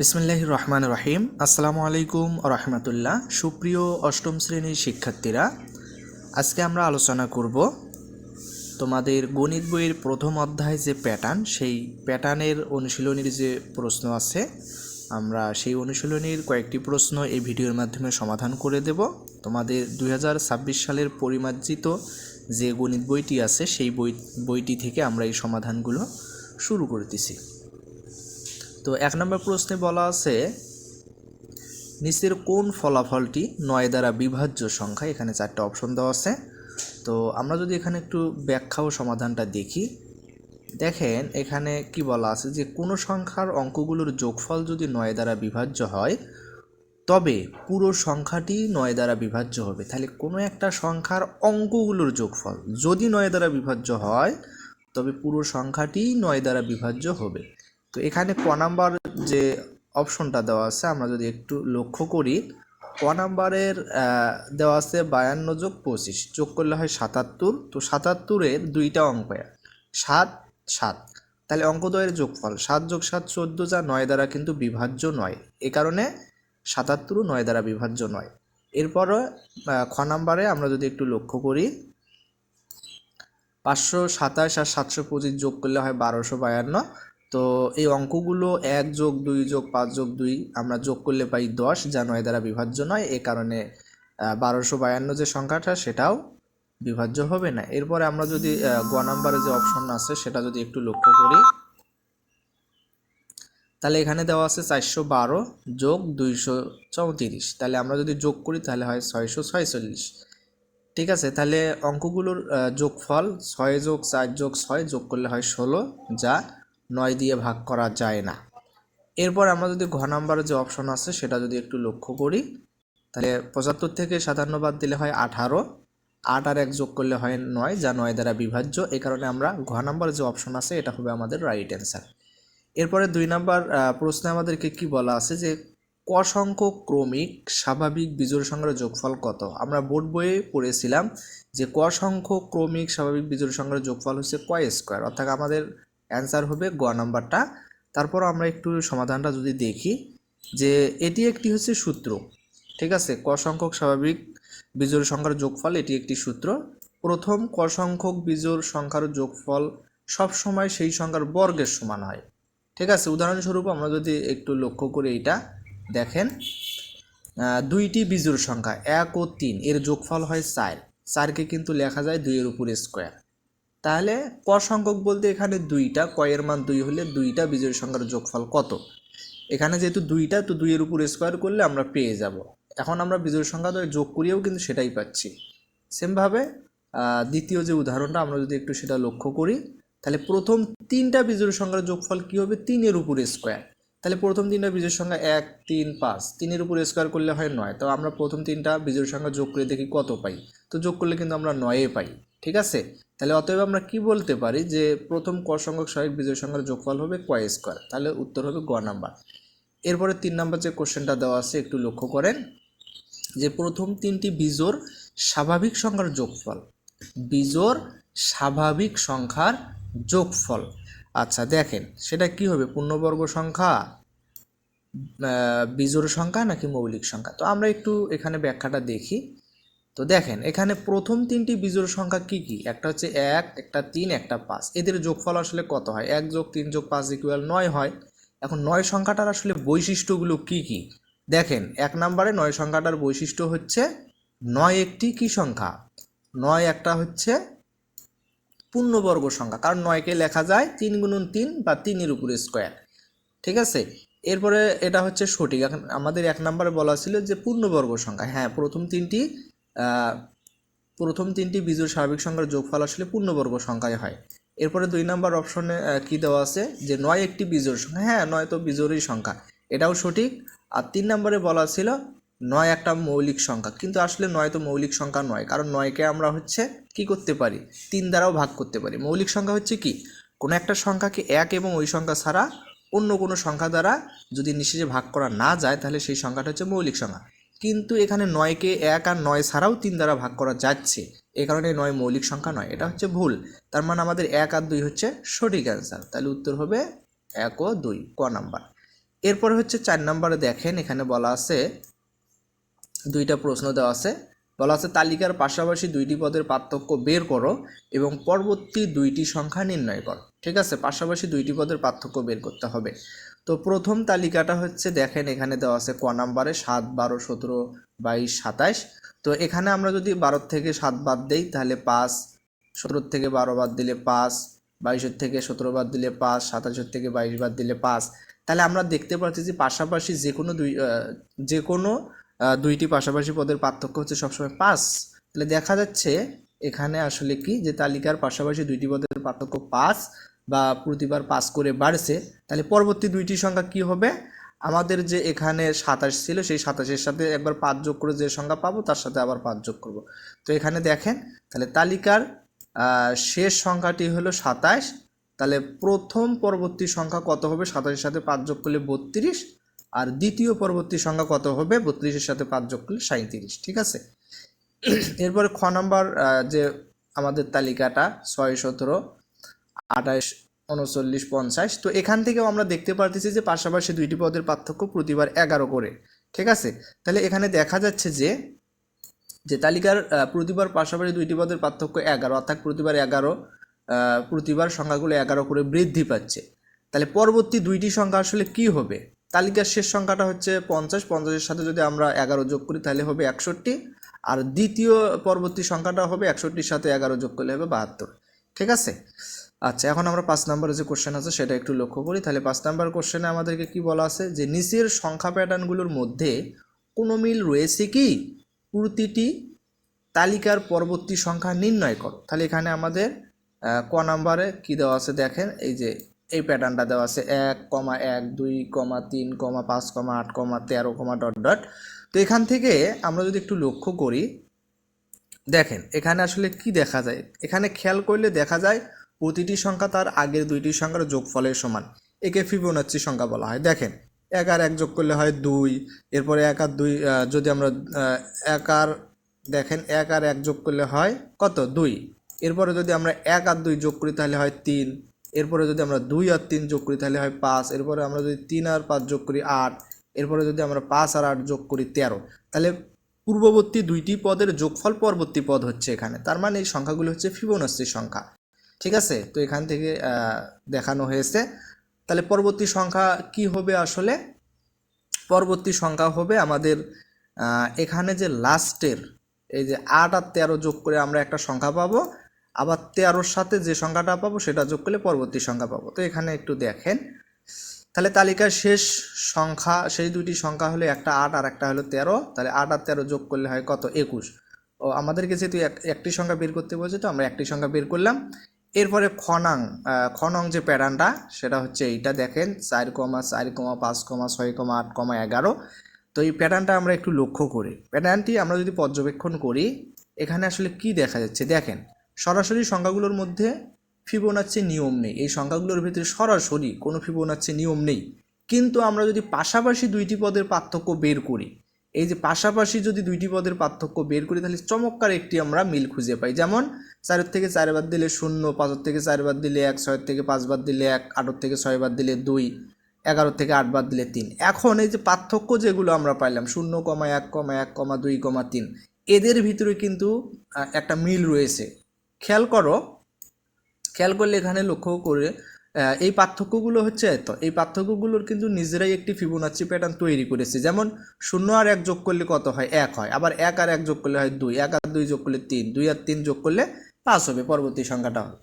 বিসমিল্লাহ রহমান রহিম। আসসালামু আলাইকুম রহমতুল্লাহ। সুপ্রিয় অষ্টম শ্রেণির শিক্ষার্থীরা, আজকে আমরা আলোচনা করব তোমাদের গণিত বইয়ের প্রথম অধ্যায় যে প্যাটার্ন সেই প্যাটার্নের অনুশীলনীর যে প্রশ্ন আছে, আমরা সেই অনুশীলনীর কয়েকটি প্রশ্ন এই ভিডিওর মাধ্যমে সমাধান করে দেব। তোমাদের দু হাজার ছাব্বিশ সালের পরিমার্জিত যে গণিত বইটি আছে, সেই বই বইটি থেকে আমরা এই সমাধানগুলো শুরু করতেছি। তো এক নম্বর প্রশ্নে বলা আছে, নিচের কোন ফলাফলটি নয় দ্বারা বিভাজ্য সংখ্যা? এখানে চারটা অপশন দেওয়া আছে। তো আমরা যদি এখানে একটু ব্যাখ্যা ও সমাধানটা দেখি, দেখেন এখানে কি বলা আছে যে, কোনো সংখ্যার অঙ্কগুলোর যোগফল যদি নয় দ্বারা বিভাজ্য হয়, তবে পুরো সংখ্যাটি নয় দ্বারা বিভাজ্য হবে। তাহলে কোনো একটা সংখ্যার অঙ্কগুলোর যোগফল যদি নয় দ্বারা বিভাজ্য হয়, তবে পুরো সংখ্যাটি নয় দ্বারা বিভাজ্য হবে। তো এখানে ক নাম্বার যে অপশনটা দেওয়া আছে আমরা যদি একটু লক্ষ্য করি ক নাম্বারের দেওয়া আছে বায়ান্ন যোগ পঁচিশ যোগ করলে হয় সাতাত্তর তো সাতাত্তরের দুইটা অঙ্ক সাত সাত। তাহলে অঙ্কদ্বয়ের যোগফল সাত যোগ সাত চোদ্দ যা নয় দ্বারা কিন্তু বিভাজ্য নয়। এ কারণে সাতাত্তরও নয় দ্বারা বিভাজ্য নয়। এরপরও আহ, খ নাম্বারে আমরা যদি একটু লক্ষ্য করি পাঁচশো সাতাশ আর সাতশো পঁচিশ যোগ করলে হয় বারোশো বায়ান্ন। তো এই অঙ্কগুলো এক যোগ দুই যোগ পাঁচ যোগ দুই আমরা যোগ করলে পাই দশ, যা নয় দ্বারা বিভাজ্য নয়। এ কারণে বারোশো বায়ান্ন যে সংখ্যাটা, সেটাও বিভাজ্য হবে না। এরপরে আমরা যদি গ নাম্বারে যে অপশন আছে, সেটা যদি একটু লক্ষ্য করি। তাহলে এখানে দেওয়া আছে চারশো বারো যোগ দুইশো চৌত্রিশ। তাহলে আমরা যদি যোগ করি, তাহলে হয় ছয়শো ছয়চল্লিশ। ঠিক আছে? তাহলে অঙ্কগুলোর যোগফল ছয় যোগ চার যোগ ছয় যোগ করলে হয় ষোলো, যা নয় দিয়ে ভাগ করা যায় না। এরপর আমরা যদি ঘ নাম্বারের যে অপশন আছে, সেটা যদি একটু লক্ষ্য করি, তাহলে পঁচাত্তর থেকে সাতান্ন বাদ দিলে হয় আঠারো। আট আর এক যোগ করলে হয় নয়, যা নয় দ্বারা বিভাজ্য। এই কারণে আমরা ঘ নাম্বারের যে অপশন আছে, এটা হবে আমাদের রাইট অ্যান্সার এরপরে দুই নাম্বার প্রশ্নে আমাদেরকে কি বলা আছে যে, ক সংখ্যক ক্রমিক স্বাভাবিক বিজোড় সংখ্যার যোগফল কত? আমরা বোর্ড বইয়ে পড়েছিলাম যে, ক সংখ্যক ক্রমিক স্বাভাবিক বিজোড় সংখ্যার যোগফল হচ্ছে ক স্কোয়ার। অর্থাৎ আমাদের অ্যান্সার হবে গ নাম্বারটা। তারপর আমরা একটু সমাধানটা যদি দেখি, যে এটি একটি হচ্ছে সূত্র, ঠিক আছে? ক সংখ্যক স্বাভাবিক বিজোড় সংখ্যার যোগফল এটি একটি সূত্র। প্রথম, ক সংখ্যক বিজোড় সংখ্যার যোগফল সব সময় সেই সংখ্যার বর্গের সমান হয়, ঠিক আছে? উদাহরণস্বরূপ আমরা যদি একটু লক্ষ্য করি এইটা, দেখেন দুইটি বিজোড় সংখ্যা, এক ও তিন, এর যোগফল হয় চার। চারকে কিন্তু লেখা যায় দুইয়ের উপর স্কোয়ার। তাহলে ক সংখ্যক বলতে এখানে দুইটা কয়ের মান দুই হলে দুইটা বিজোড় সংখ্যার যোগফল কত? এখানে যেহেতু দুইটা, তো দুইয়ের উপর স্কোয়ার করলে আমরা পেয়ে যাব। এখন আমরা বিজোড় সংখ্যা যোগ করিয়েও কিন্তু সেটাই পাচ্ছি। সেমভাবে দ্বিতীয় যে উদাহরণটা, আমরা যদি একটু সেটা লক্ষ্য করি, তাহলে প্রথম তিনটা বিজোড় সংখ্যার যোগফল কী হবে? তিনের উপর স্কোয়ার তাহলে প্রথম তিনটা বিজোড় সংখ্যা এক, তিন, পাঁচ। তিনের উপর স্কোয়ার করলে হয় নয়। তো আমরা প্রথম তিনটা বিজোড় সংখ্যা যোগ করে দেখি কত পাই। তো যোগ করলে কিন্তু আমরা নয়ে পাই। ঠিক আছে? তাহলে অতএব আমরা কি বলতে পারি যে প্রথম ক সংখ্যক সহায়ক বিজয় সংখ্যার যোগফল হবে কয় স্কোয়ার? তাহলে উত্তর হবে গ নাম্বার। এরপরে তিন নাম্বার যে কোশ্চেনটা দেওয়া আছে, একটু লক্ষ্য করেন যে প্রথম তিনটি বিজোর স্বাভাবিক সংখ্যার যোগফল। বিজোর স্বাভাবিক সংখ্যার যোগফল। আচ্ছা দেখেন, সেটা কি হবে? পূর্ণবর্গ সংখ্যা বিজোড় সংখ্যা নাকি মৌলিক সংখ্যা? তো আমরা একটু এখানে ব্যাখ্যাটা দেখি। তো দেখেন, এখানে প্রথম তিনটি বিজোড় সংখ্যা কি কি? একটা হচ্ছে এক, একটা তিন, একটা পাঁচ। এদের যোগফল আসলে কত হয়? এক যোগ তিন যোগ পাঁচ ইকুয়াল নয় হয়। এখন নয় সংখ্যাটার আসলে বৈশিষ্ট্যগুলো কি কি? দেখেন, এক নম্বরে নয় সংখ্যাটার বৈশিষ্ট্য হচ্ছে নয় একটি কি সংখ্যা? নয় একটা হচ্ছে পূর্ণবর্গ সংখ্যা। কারণ নয়কে লেখা যায় তিন গুণন তিন বা তিনের উপরে স্কোয়ার ঠিক আছে? এরপরে এটা হচ্ছে সঠিক। এখন আমাদের এক নম্বরে বলা ছিল যে পূর্ণবর্গ সংখ্যা। হ্যাঁ প্রথম তিনটি প্রথম তিনটি বিজোড় স্বাভাবিক সংখ্যার যোগফল আসলে পূর্ণবর্গ সংখ্যায় হয়। এরপরে দুই নম্বর অপশনে কি দেওয়া আছে? যে নয় একটি বিজোড় সংখ্যা। হ্যাঁ নয় তো বিজোড়ই সংখ্যা। এটাও সঠিক। আর তিন নম্বরে বলা ছিল, নয় একটা মৌলিক সংখ্যা। কিন্তু আসলে নয় তো মৌলিক সংখ্যা নয়। কারণ নয়কে আমরা হচ্ছে কি করতে পারি? তিন দ্বারাও ভাগ করতে পারি। মৌলিক সংখ্যা হচ্ছে কি? কোনো একটা সংখ্যাকে এক এবং ওই সংখ্যা ছাড়া অন্য কোনো সংখ্যা দ্বারা যদি নিঃশেষে ভাগ করা না যায়, তাহলে সেই সংখ্যাটা হচ্ছে মৌলিক সংখ্যা। কিন্তু এখানে নয়কে এক আর নয় ছাড়াও তিন দ্বারা ভাগ করা যাচ্ছে। এই কারণে নয় মৌলিক সংখ্যা নয়, এটা হচ্ছে ভুল। তার মানে আমাদের এক আর দুই হচ্ছে সঠিক অ্যান্সার তাহলে উত্তর হবে এক ও দুই, ক নাম্বার। এরপরে হচ্ছে চার নাম্বারে দেখেন, এখানে বলা আছে, দুইটা প্রশ্ন দেওয়া আছে। বলা আছে, তালিকার পাশাপাশি দুইটি পদের পার্থক্য বের করো এবং পরবর্তী দুইটি সংখ্যা নির্ণয় করো। ঠিক আছে? পাশাপাশি দুইটি পদের পার্থক্য বের করতে হবে। তো প্রথম তালিকাটা হচ্ছে, দেখেন এখানে দেওয়া আছে ক নাম্বারে সাত, বারো, সতেরো বাইশ সাতাইশ। তো এখানে আমরা যদি বারো থেকে সাত বাদ দেই, তাহলে পাঁচ সতেরোর থেকে বারো বাদ দিলে পাঁচ বাইশের থেকে সতেরো বাদ দিলে পাঁচ সাতাশের থেকে বাইশ বাদ দিলে পাঁচ। তাহলে আমরা দেখতে পাচ্ছি যে পাশাপাশি যে কোনো দুই যে কোনো দুইটি পাশাপাশি পদের পার্থক্য হচ্ছে সবসময় পাঁচ। তাহলে দেখা যাচ্ছে এখানে আসলে কি, যে তালিকার পাশাপাশি দুইটি পদের পার্থক্য পাঁচ বা প্রতিবার পাঁচ করে বাড়ছে, তাহলে পরবর্তী দুইটি সংখ্যা কি হবে? আমাদের যে এখানে সাতাশ ছিল, সেই সাতাশের সাথে একবার পাঁচ যোগ করে যে সংখ্যা পাবো, তার সাথে আবার পাঁচ যোগ করব। তো এখানে দেখেন, তাহলে তালিকার শেষ সংখ্যাটি হলো সাতাশ, তাহলে প্রথম পরবর্তী সংখ্যা কত হবে? সাতাশের সাথে পাঁচ যোগ করলে বত্রিশ, আর দ্বিতীয় পরবর্তী সংখ্যা কত হবে? বত্রিশের সাথে পাঁচ যোগ করলে সাঁত্রিশ ঠিক আছে? এরপরে খ নাম্বার যে আমাদের তালিকাটা, ছয় সতেরো আঠাশ, উনচল্লিশ, পঞ্চাশ। তো এখান থেকেও আমরা দেখতে পারতেছি যে পাশাপাশি দুইটি পদের পার্থক্য প্রতিবার এগারো করে। ঠিক আছে? তাহলে এখানে দেখা যাচ্ছে যে যে তালিকার প্রতিবার পাশাপাশি দুইটি পদের পার্থক্য এগারো, অর্থাৎ প্রতিবার এগারো প্রতিবার সংখ্যাগুলো এগারো করে বৃদ্ধি পাচ্ছে। তাহলে পরবর্তী দুইটি সংখ্যা আসলে কি হবে? তালিকার শেষ সংখ্যাটা হচ্ছে পঞ্চাশ, পঞ্চাশের সাথে যদি আমরা এগারো যোগ করি তাহলে হবে একষট্টি। আর দ্বিতীয় পরবর্তী সংখ্যাটা হবে একষট্টির সাথে এগারো যোগ করলে হবে বাহাত্তর। ঠিক আছে? আচ্ছা এখন আমরা পাঁচ নম্বরে যে কোশ্চেন আছে, সেটা একটু লক্ষ্য করি। তাহলে পাঁচ নম্বর কোশ্চেনে আমাদেরকে কি বলা আছে? যে নিচের সংখ্যা প্যাটার্নগুলোর মধ্যে কোনো মিল রয়েছে কি? প্রতিটি তালিকার পরবর্তী সংখ্যা নির্ণয় করো। তাহলে এখানে আমাদের ক নাম্বারে কি দেওয়া আছে দেখেন? এই যে, এই প্যাটার্নটা দেওয়া আছে, এক, কমা এক, দুই, কমা তিন, কমা পাঁচ, কমা আট, কমা তেরো, কমা ডট ডট। তো এখান থেকে আমরা যদি একটু লক্ষ্য করি, দেখেন, এখানে আসলে কি দেখা যায়? এখানে খেয়াল করলে দেখা যায় প্রতিটি সংখ্যা তার আগের দুইটি সংখ্যার যোগফলের সমান। একে ফিবোনাচ্চি সংখ্যা বলা হয়। দেখেন, এক আর এক যোগ করলে হয় দুই। এরপরে এক আর দুই যদি আমরা এক আর, দেখেন, এক আর এক যোগ করলে হয় কত? দুই। এরপরে যদি আমরা এক আর দুই যোগ করি তাহলে হয় তিন। এরপরে যদি আমরা দুই আর তিন যোগ করি তাহলে হয় পাঁচ। এরপরে আমরা যদি তিন আর পাঁচ যোগ করি আট। এরপরে যদি আমরা পাঁচ আর আট যোগ করি তেরো। তাহলে পূর্ববর্তী দুইটি পদের যোগফল পরবর্তী পদ হচ্ছে এখানে। তার মানে এই সংখ্যাগুলো হচ্ছে ফিবোনাচ্চি সংখ্যা। ঠিক আছে? তো এখান থেকে দেখানো হয়েছে। তাহলে পরবর্তী সংখ্যা কি হবে আসলে? পরবর্তী সংখ্যা হবে আমাদের এখানে যে লাস্টের, এই যে আট আর তেরো যোগ করে আমরা একটা সংখ্যা পাবো। আবার তেরোর সাথে যে সংখ্যাটা পাবো সেটা যোগ করলে পরবর্তী সংখ্যা পাবো। তো এখানে একটু দেখেন। তাহলে তালিকার শেষ সংখ্যা, সেই দুটি সংখ্যা হলো একটা আট আর একটা হলো তেরো। তাহলে আট আর তেরো যোগ করলে হয় কত? একুশ। ও, আমাদেরকে যেহেতু এক- একটি সংখ্যা বের করতে বলছে, তো আমরা একটি সংখ্যা বের করলাম। এরপরে খনাং খনং যে প্যাটার্নটা, সেটা হচ্ছে এইটা দেখেন, চার কমা চার কমা, পাঁচ কমা, ছয় কমা, আট কমা, এগারো। তো এই প্যাটার্নটা আমরা একটু লক্ষ্য করি। প্যাটার্নটি আমরা যদি পর্যবেক্ষণ করি, এখানে আসলে কি দেখা যাচ্ছে? দেখেন, সরাসরি সংখ্যাগুলোর মধ্যে ফিবোনাচ্চি নিয়ম নেই। এই সংখ্যাগুলোর ভিতরে সরাসরি কোনো ফিবোনাচ্চি নিয়ম নেই। কিন্তু আমরা যদি পাশাপাশি দুইটি পদের পার্থক্য বের করি এই যে পাশাপাশি যদি দুইটি পদের পার্থক্য বের করি, তাহলে চমৎকার একটি আমরা মিল খুঁজে পাই। যেমন, চারের থেকে চার বাদ দিলে শূন্য, পাঁচের থেকে চার বাদ দিলে এক, ছয়ের থেকে পাঁচ বাদ দিলে এক, আটের থেকে ছয় বাদ দিলে দুই এগারো থেকে আট বাদ দিলে তিন। এখন এই যে পার্থক্য যেগুলো আমরা পাইলাম, শূন্য কমা এক কমা এক কমা দুই কমা তিন, এদের ভিতরে কিন্তু একটা মিল রয়েছে। খেয়াল করো, খেয়াল করলে এখানে লক্ষ্য করে এই পার্থক্যগুলো হচ্ছে এত এই পার্থক্যগুলোর কিন্তু নিজেরাই একটি ফিবোনাচ্চি প্যাটার্ন তৈরি করেছে। যেমন শূন্য আর এক যোগ করলে কত হয়? এক হয়। আবার এক আর এক যোগ করলে হয় দুই। এক আর দুই যোগ করলে তিন। দুই আর তিন যোগ করলে পাঁচ হবে। পরবর্তী সংখ্যাটা হবে।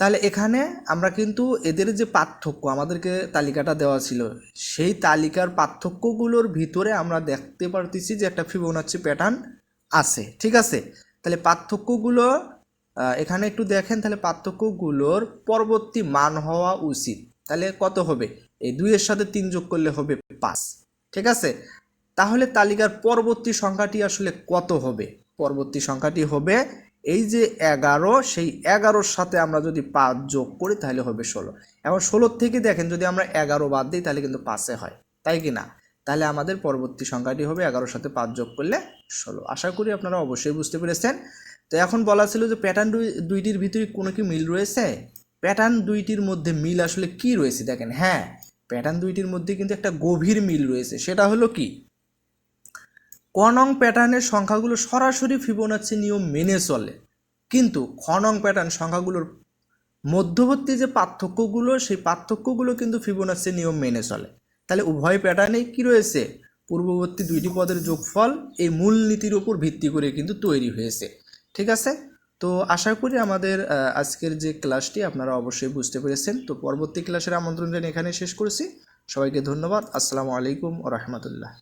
তাহলে এখানে আমরা কিন্তু এদের যে পার্থক্য, আমাদেরকে তালিকাটা দেওয়া ছিল, সেই তালিকার পার্থক্যগুলোর ভিতরে আমরা দেখতে পারতেছি যে একটা ফিবোনাচ্চি প্যাটার্ন আছে। ঠিক আছে? তাহলে পার্থক্যগুলো এখানে একটু দেখেন তাহলে পার্থক্যগুলোর পরবর্তী মান হওয়া উচিত। তাহলে কত হবে? এই দুইয়ের সাথে তিন যোগ করলে হবে পাঁচ। ঠিক আছে? তাহলে তালিকার পরবর্তী সংখ্যাটি আসলে কত হবে? পরবর্তী সংখ্যাটি হবে এই যে এগারো, সেই এগারোর সাথে আমরা যদি পাঁচ যোগ করি তাহলে হবে ষোলো। এখন ষোলোর থেকে দেখেন, যদি আমরা এগারো বাদ দিই তাহলে কিন্তু পাঁচে হয়। তাই কি না? তাহলে আমাদের পরবর্তী সংখ্যাটি হবে এগারোর সাথে পাঁচ যোগ করলে ষোলো। আশা করি আপনারা অবশ্যই বুঝতে পেরেছেন। তো এখন বলা ছিল যে প্যাটার্ন দুইটির ভিতরে কোনো কি মিল রয়েছে? প্যাটার্ন দুইটির মধ্যে মিল আসলে কি রয়েছে দেখেন? হ্যাঁ প্যাটার্ন দুইটির মধ্যে কিন্তু একটা গভীর মিল রয়েছে। সেটা হলো কি? কনং প্যাটার্নের সংখ্যাগুলো সরাসরি ফিবোনাচ্ছি নিয়ম মেনে চলে। কিন্তু খনং প্যাটার্ন সংখ্যাগুলোর মধ্যবর্তী যে পার্থক্যগুলো, সেই পার্থক্যগুলো কিন্তু ফিবোনাচ্ছি নিয়ম মেনে চলে। তাহলে উভয় প্যাটার্নে কি রয়েছে? পূর্ববর্তী দুইটি পদের যোগফল এই মূল নীতির উপর ভিত্তি করে কিন্তু তৈরি হয়েছে। ঠিক আছে? তো আশা করি আমাদের আজকের যে ক্লাসটি আপনারা অবশ্যই বুঝতে পেরেছেন। তো পরবর্তী ক্লাসের আমন্ত্রণ এখানে শেষ করেছি। সবাইকে ধন্যবাদ। আসসালামু আলাইকুম ও রহমতুল্লাহ।